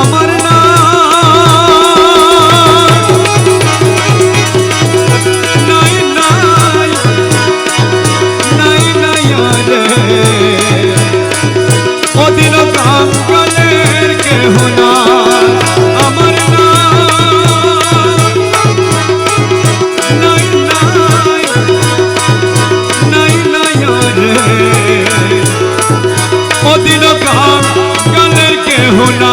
আমার হুনা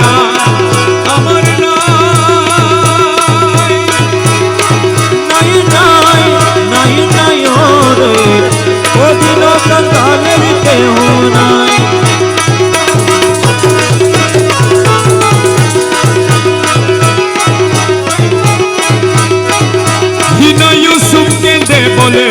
না আমার নাই। নাই নাই নাই রে ওদিন কালের কেউ নাই। বলে